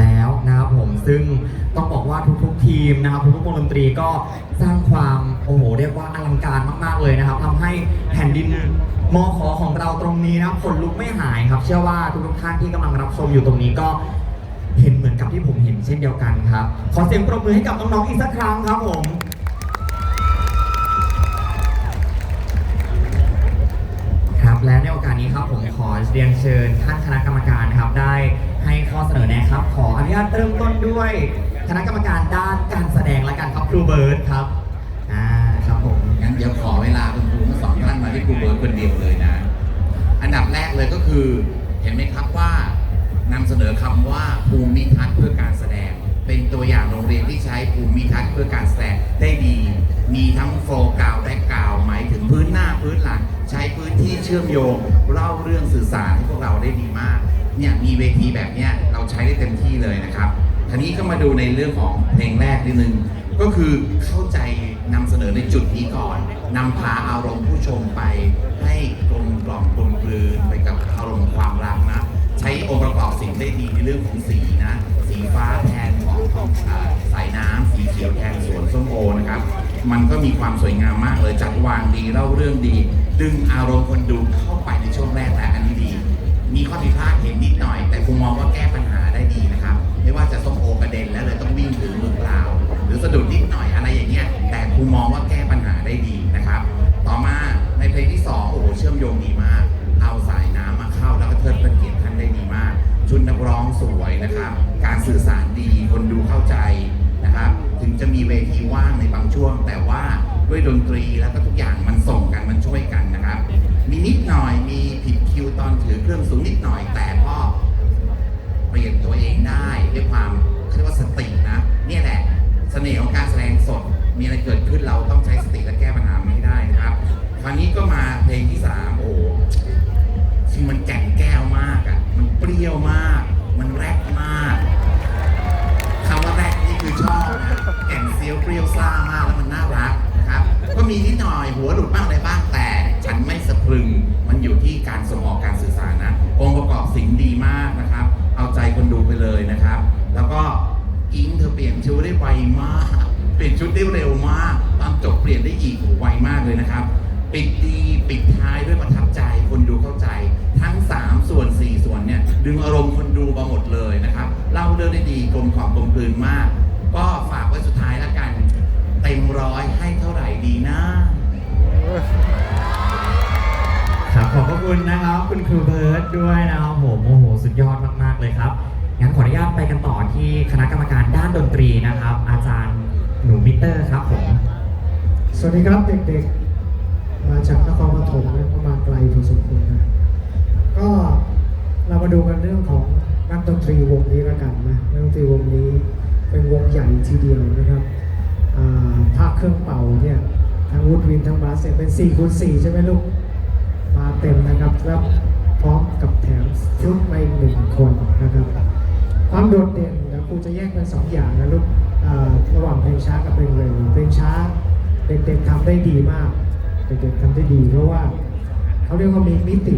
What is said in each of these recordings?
แล้วนะครับผมซึ่งต้องบอกว่าทุกๆทีมนะครับทุกๆวงดนตรีก็สร้างความโอ้โหเรียกว่าอลังการมากๆเลยนะครับทำให้แผ่นดินมอขอของเราตรงนี้นะครับขนลุกไม่หายครับ เชื่อว่าทุกๆท่านที่กำลังรับชมอยู่ตรงนี้ก็เห็นเหมือนกับที่ผมเห็นเช่นเดียวกันครับ ขอเสียงปรบมือให้กับน้องๆอีกสักครั้งครับผม และในโอกาสนี้ครับผมขอเรียนเชิญท่านคณะกรรมการนะครับได้ให้ข้อเสนอแนะครับ ขออนุญาตเริ่มต้นด้วยคณะกรรมการด้านการแสดงและกันครับครูเบิร์ตครับอ่าครับผมงั้นเดี๋ยวขอเวลาคุณครูทั้งสองท่านมาที่ครูเบิร์ตคนเดียวเลยนะ อันดับแรกเลยก็คือเห็นไหมครับว่านำเสนอคำว่าภูมิทัศน์เพื่อการแสดง เป็นตัวอย่างโรงเรียนที่ เชื่อมโยงเล่าเรื่องสื่อสารให้พวกเราได้ดีมากเนี่ยมีเวทีแบบเนี้ยเราใช้ได้เต็มที่เลยนะครับทีนี้ก็มาดูในเรื่องของเพลงแรกนิดนึงก็คือเข้าใจนำเสนอในจุดนี้ก่อนนำพาอารมณ์ผู้ชมไป ให้กลมกล่อมกลมกลืนไปกับอารมณ์ความรักนะ ใช้องค์ประกอบสิ่งได้ดีในเรื่องของสีนะ สีฟ้าแทนของของสายน้ำสีเขียวแทนสวนส้มโอนะครับ มันก็มีความสวยงามมากเลยจัดวางดีเล่าเรื่องดี ดึงอารมณ์คนดูเข้าไปในช่วงแรกและอันนี้ดี มีข้อผิดพลาดเห็นนิดหน่อย แต่ครูมองว่าแก้ปัญหาได้ดีนะครับ ไม่ว่าจะส้มโอกระเด็นแล้วเลยต้องวิ่งถือมือเปล่า หรือสะดุดนิดหน่อยอะไรอย่างเงี้ย แต่ครูมองว่าแก้ปัญหาได้ดีนะครับ ต่อมาในเพลงที่สองโอ้โหเชื่อมโยงดีมาก เอาสายน้ำมาเข้าแล้วก็เทิดพระเกียรติท่านได้ดีมาก ชุดนักร้องสวยนะครับ การสื่อสารดีคนดูเข้าใจนะครับ ถึงจะมีเวทีว่างในบางช่วง แต่ว่าด้วยดนตรีแล้วก็ทุกอย่าง ด้วยความเขาเรียกว่าสตินะเนี่ยแหละเสน่ห์ของการแสดงสด มีอะไรเกิดขึ้นเราต้องใช้สติและแก้ปัญหาไมันให้ได้นะครับ คราวนี้ก็มาเพลงที่สามโอ้มันแก่นแก้วมากอะมันเปรี้ยวมาก มันแรกมากคำว่าแรกนี่คือชอบนะแก่นเซียวเปรี้ยวซ่ามากแล้วมันน่ารักนะครับ ก็มีนิดหน่อยหัวหลุดบ้างอะไรบ้างแต่ ฉันไม่สะพรึงมันอยู่ที่การส่งออก เปลี่ยนชุดได้เร็วมากตอนจบเปลี่ยนได้อีกโอ้โหไวมากเลยนะครับ ปิดดีปิดท้ายด้วยประทับใจคนดูเข้าใจ ทั้ง 3 ส่วน 4 ส่วนเนี่ยดึงอารมณ์คนดูมาหมดเลยนะครับเล่าเรื่องได้ดีกลมกล่อมกลมกลืนมาก ก็ฝากไว้สุดท้ายแล้วกัน เต็มร้อยให้เท่าไหร่ดีนะครับขอบพระคุณนะครับคุณครูเบิร์ตด้วยนะครับผมโอ้โหสุดยอดมาก ๆ เลยครับงั้นขออนุญาตไปกันต่อที่คณะกรรมการด้านดนตรีนะครับ เตอร์ครับผม สวัสดีครับเด็กๆ มาจากนครปฐมนะก็มาไกลพอสมควรนะ ก็เรามาดูกันเรื่องของนักดนตรีวงนี้ล้วกันนะนักดนตรีวงนี้เป็นวงใหญ่ทีเดียวนะครับภาคเครื่องเป่าเนี่ยทั้งวูดวินทั้งบาสเนี่ยเป็น4คูณ4ใช่ไหมลูก มาเต็มนะครับแล้วพร้อมกับแถมชุดมาอีกหนึ่งคนนะครับ ความโดดเด่นนะครูจะแยกเป็นสองอย่างนะลูก ระหว่างเพลงช้ากับเพลงเร็วเพลงช้าเด็กๆทำได้ดีมากเด็กๆทำได้ดี เพราะว่าเขาเรียกว่ามีมิติ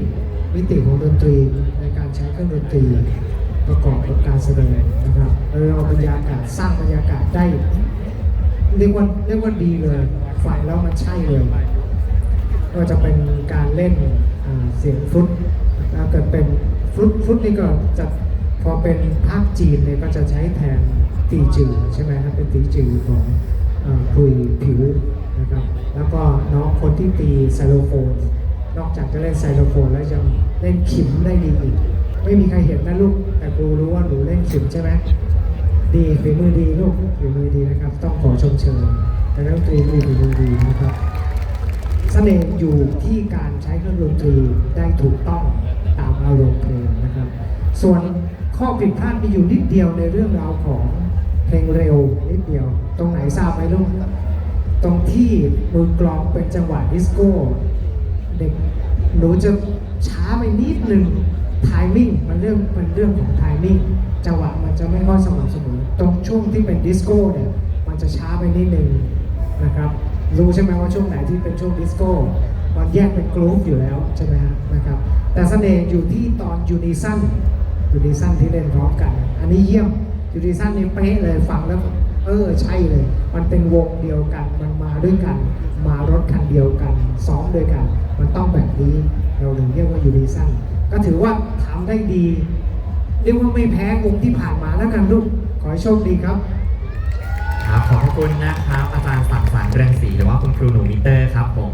มิติของดนตรีในการใช้เครื่องดนตรีประกอบกับการแสดงนะครับเราเอาบรรยากาศสร้างบรรยากาศได้เรียกว่าเรียกว่าดีเลยฟังแล้วมันใช่เลยก็จะเป็นการเล่นเสียงฟลุตถ้าเกิดเป็นฟลุตฟลุตนี่ก็จะ พอเป็นภาคจีนเนี่ยก็จะใช้แทนตีจือใช่ไหมครับเป็นตีจือของอ่าคุยผิวนะครับแล้วก็น้องคนที่ตีไซโลโฟน นอกจากจะเล่นไซโลโฟนแล้วยังเล่นขิมได้ดีอีก ไม่มีใครเห็นนะลูก แต่ครูรู้ว่าหนูเล่นขิมใช่ไหมดีฝีมือดีลูกฝีมือดีนะครับ ต้องขอชมเชยแต่นักดนตรีมีฝีมือดีนะครับเสน่ห์อยู่ที่การใช้เครื่องดนตรีได้ถูกต้องตามอารมณ์เพลงนะครับ ส่วน ข้อผิดพลาดมีอยู่นิดเดียวในเรื่องราวของเพลงเร็วนิดเดียว ตรงไหนทราบไหมลูกตรงที่มือกลองเป็นจังหวะดิสโก้เด็กหนูจะช้าไปนิดหนึ่งทายมิ่งมันเรื่องมันเรื่องของทายมิ่งจังหวะมันจะไม่ค่อยสม่ำเสมอตรงช่วงที่เป็นดิสโก้เนี่ยมันจะช้าไปนิดหนึ่งนะครับรู้ใช่ไหมว่าช่วงไหนที่เป็นช่วงดิสโก้มันแยกเป็นกรุ๊ปอยู่แล้วใช่ไหมฮะนะครับแต่เสน่ห์อยู่ที่ตอนยูนิซัน ยูดิซันที่เล่นพร้อมกัน อันนี้เยี่ยมยูดิซันนี่เป๊ะเลยฟังแล้วเออใช่เลย มันเป็นวงเดียวกัน มันมาด้วยกัน มารถคันเดียวกันซ้อมด้วยกัน มันต้องแบบนี้เราถึงเรียกว่ายูดิซันก็ถือว่าทำได้ดี เรียกว่าไม่แพ้วงที่ผ่านมาแล้วกันลูก ขอให้โชคดีครับครับขอบคุณนะครับอาจารย์สังสรรค์เรืองศรีหรือว่าคุณครูหนูมิเตอร์ครับผม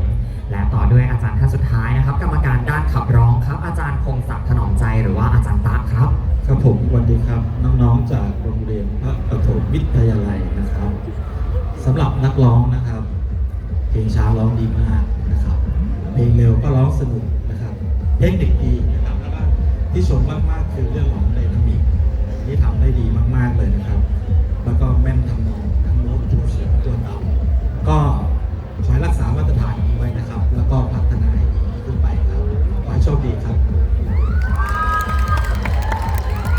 นักร้องนะครับ เพลงช้าร้องดีมากนะครับ เพลงเร็วก็ร้องสนุกนะครับเทคนิคดีนะครับแล้วก็ที่ชมมากๆคือเรื่องของไดนามิกที่ทำได้ดีมากๆเลยนะครับ แล้วก็แม่นทำนองทั้งโน้ตตัวเสียงตัวต่ำก็ขอให้รักษามาตรฐานนี้ไว้นะครับ แล้วก็พัฒนาให้ดีขึ้นไปครับขอให้โชคดีครับ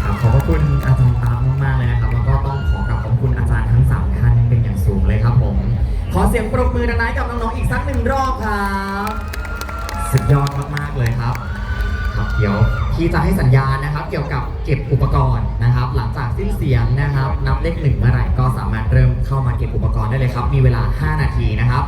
ครับขอบพระคุณอาจารย์ตาม ขอเสียงปรบมือดังๆกับน้องๆอีกสักหนึ่งรอบครับสุดยอดมากๆเลยครับ ครับเดี๋ยวพี่จะให้สัญญาณนะครับ เกี่ยวกับเก็บอุปกรณ์นะครับ หลังจากสิ้นเสียงนะครับ นับเลขหนึ่งเมื่อไหร่ก็สามารถเริ่มเข้ามาเก็บอุปกรณ์ได้เลยครับ มีเวลา 5 นาทีนะครับ